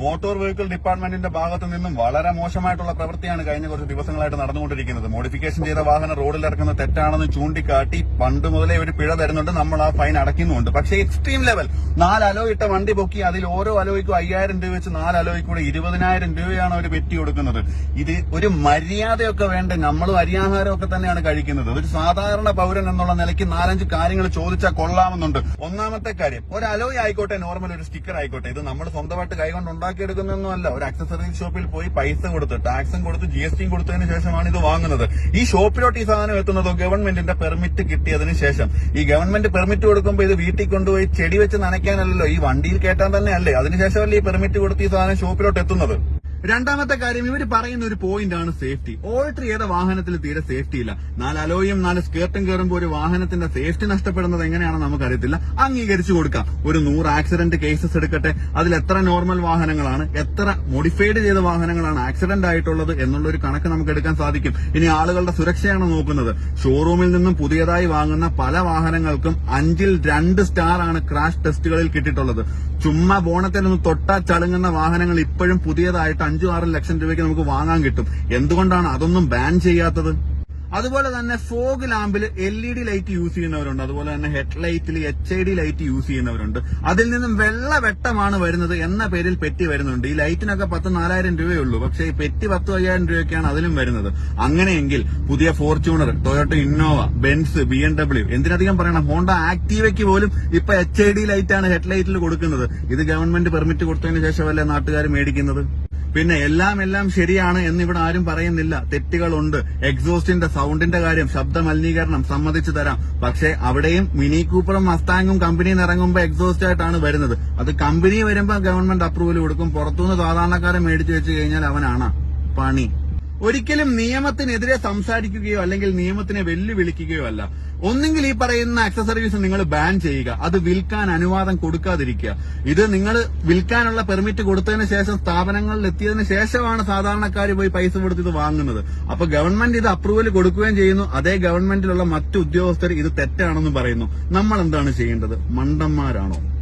Motor vehicle ഡിപ്പാർട്ട്മെന്റിന്റെ ഭാഗത്തു നിന്നും വളരെ മോശമായിട്ടുള്ള പ്രവൃത്തിയാണ് കഴിഞ്ഞ കുറച്ച് ദിവസങ്ങളായിട്ട് നടന്നുകൊണ്ടിരിക്കുന്നത്. മോഡിഫിക്കേഷൻ ചെയ്ത വാഹനം റോഡിൽ ഇറക്കുന്ന തെറ്റാണെന്ന് ചൂണ്ടിക്കാട്ടി പണ്ട് മുതലേ ഒരു പിഴ തരുന്നുണ്ട്. നമ്മൾ ആ ഫൈൻ അടയ്ക്കുന്നുണ്ട് പക്ഷേ എക്സ്ട്രീം ലെവൽ നാല് അലോ ഇട്ട വണ്ടി പൊക്കി അതിൽ ഓരോ അലോയ്ക്കും അയ്യായിരം രൂപ വെച്ച് നാല് അലോയ്ക്കൂടെ ഇരുപതിനായിരം രൂപയാണ് അവർ പെറ്റി കൊടുക്കുന്നത്. ഇത് ഒരു മര്യാദയൊക്കെ വേണ്ട നമ്മൾ അരിയാഹാരമൊക്കെ തന്നെയാണ് കഴിക്കുന്നത്. ഒരു സാധാരണ പൗരൻ എന്നുള്ള നിലയ്ക്ക് നാലഞ്ച് കാര്യങ്ങൾ ചോദിച്ചാൽ കൊള്ളാമെന്നുണ്ട്. ഒന്നാമത്തെ കാര്യം ഒരു അലോയ് ആയിക്കോട്ടെ നോർമൽ ഒരു സ്റ്റിക്കർ ആയിക്കോട്ടെ. ഇത് നമ്മൾ സ്വന്തമായിട്ട് കൈകൊണ്ട് ഉണ്ടാക്കിയെടുക്കുന്നൊന്നുമല്ല. ഒരു അക്സസറീസ് ഷോപ്പിൽ പോയി പൈസ കൊടുത്ത് ടാക്സും കൊടുത്ത് ജി എസ് ടിയും കൊടുത്തതിന് ശേഷമാണ് ഇത് വാങ്ങുന്നത്. ഈ ഷോപ്പിലോട്ട് ഈ സാധനം എത്തുന്നതോ ഗവൺമെന്റിന്റെ പെർമിറ്റ് കിട്ടിയതിന് ശേഷം. ഈ ഗവൺമെന്റ് പെർമിറ്റ് കൊടുക്കുമ്പോൾ ഇത് വീട്ടിൽ കൊണ്ടുപോയി ചെടി വെച്ച് നനയ്ക്കാനല്ലല്ലോ ഈ വണ്ടിയിൽ കയറ്റാൻ തന്നെയല്ലേ? അതിനുശേഷമല്ലേ ഈ പെർമിറ്റ് കൊടുത്ത് ഈ സാധനം ഷോപ്പിലോട്ട് എത്തുന്നത്? രണ്ടാമത്തെ കാര്യം ഇവർ പറയുന്ന ഒരു പോയിന്റ് ആണ് സേഫ്റ്റി ഓൾട്ടർ ചെയ്ത വാഹനത്തിൽ തീരെ സേഫ്റ്റി ഇല്ല. നാല് അലോയും നാല് സ്കേർട്ടും കയറുമ്പോൾ ഒരു വാഹനത്തിന്റെ സേഫ്റ്റി നഷ്ടപ്പെടുന്നത് എങ്ങനെയാണെന്ന് നമുക്കറിയത്തില്ല. അംഗീകരിച്ചു കൊടുക്കാം. ഒരു നൂറ് ആക്സിഡന്റ് കേസസ് എടുക്കട്ടെ. അതിൽ എത്ര നോർമൽ വാഹനങ്ങളാണ് എത്ര മോഡിഫൈഡ് ചെയ്ത വാഹനങ്ങളാണ് ആക്സിഡന്റ് ആയിട്ടുള്ളത് എന്നുള്ള ഒരു കണക്ക് നമുക്ക് എടുക്കാൻ സാധിക്കും. ഇനി ആളുകളുടെ സുരക്ഷയാണ് നോക്കുന്നത്. ഷോറൂമിൽ നിന്നും പുതിയതായി വാങ്ങുന്ന പല വാഹനങ്ങൾക്കും അഞ്ചിൽ രണ്ട് സ്റ്റാർ ആണ് ക്രാഷ് ടെസ്റ്റുകളിൽ കിട്ടിയിട്ടുള്ളത്. ചുമ്മാ ബോണത്തിൽ നിന്ന് തൊട്ടാ ചളുങ്ങുന്ന വാഹനങ്ങൾ ഇപ്പോഴും പുതിയതായിട്ട് അഞ്ചു ആറ് ലക്ഷം രൂപയ്ക്ക് നമുക്ക് വാങ്ങാൻ കിട്ടും. എന്തുകൊണ്ടാണ് അതൊന്നും ബാൻ ചെയ്യാത്തത്? അതുപോലെ തന്നെ fog ലാമ്പിൽ L E D light use ചെയ്യുന്നവരുണ്ട്. അതുപോലെ തന്നെ ഹെഡ് ലൈറ്റിൽ H I D light use ചെയ്യുന്നവരുണ്ട്. അതിൽ നിന്നും വെള്ള വെട്ടമാണ് വരുന്നത് എന്ന പേരിൽ പെറ്റി വരുന്നുണ്ട്. ഈ ലൈറ്റിനൊക്കെ പത്ത് നാലായിരം രൂപയേ ഉള്ളൂ. പക്ഷേ ഈ പെറ്റി പത്ത് അയ്യായിരം രൂപയൊക്കെയാണ് അതിലും വരുന്നത്. അങ്ങനെയെങ്കിൽ പുതിയ Fortuner Toyota Innova Benz B M W എന്തിനധികം പറയണം? ഹോണ്ട ആക്ടീവയ്ക്ക് പോലും ഇപ്പൊ എച്ച് ഐ ഡി ലൈറ്റാണ് ഹെഡ് ലൈറ്റിൽ കൊടുക്കുന്നത്. ഇത് ഗവൺമെന്റ് പെർമിറ്റ് കൊടുത്തതിന് ശേഷമല്ലേ നാട്ടുകാർ മേടിക്കുന്നത്? പിന്നെ എല്ലാം എല്ലാം ശരിയാണ് എന്ന് ഇവിടെ ആരും പറയുന്നില്ല. തെറ്റുകളുണ്ട്. എക്സോസ്റ്റിന്റെ സൗണ്ടിന്റെ കാര്യം ശബ്ദ മലിനീകരണം സമ്മതിച്ചു തരാം. പക്ഷേ അവിടെയും മിനി കൂപ്പറും മസ്താങ്ങും കമ്പനിയിൽ ഇറങ്ങുമ്പോൾ എക്സോസ്റ്റ് ആയിട്ടാണ് വരുന്നത്. അത് കമ്പനി വരുമ്പോൾ ഗവൺമെന്റ് അപ്രൂവൽ കൊടുക്കും. പുറത്തുനിന്ന് സാധാരണക്കാരെ മേടിച്ചു വെച്ച് കഴിഞ്ഞാൽ അവനാണ് പണി. ഒരിക്കലും നിയമത്തിനെതിരെ സംസാരിക്കുകയോ അല്ലെങ്കിൽ നിയമത്തിനെ വെല്ലുവിളിക്കുകയോ അല്ല. ഒന്നെങ്കിൽ ഈ പറയുന്ന അക്സസറീസ് നിങ്ങൾ ബാൻ ചെയ്യുക. അത് വിൽക്കാൻ അനുവാദം കൊടുക്കാതിരിക്കുക. ഇത് നിങ്ങൾ വിൽക്കാനുള്ള പെർമിറ്റ് കൊടുത്തതിന് ശേഷം സ്ഥാപനങ്ങളിൽ എത്തിയതിനു ശേഷമാണ് സാധാരണക്കാർ പോയി പൈസ കൊടുത്ത് ഇത് വാങ്ങുന്നത്. അപ്പൊ ഗവൺമെന്റ് ഇത് അപ്രൂവൽ കൊടുക്കുകയും ചെയ്യുന്നു. അതേ ഗവൺമെന്റിലുള്ള മറ്റു ഉദ്യോഗസ്ഥർ ഇത് തെറ്റാണെന്ന് പറയുന്നു. നമ്മൾ എന്താണ് ചെയ്യേണ്ടത്? മണ്ടന്മാരാണോ?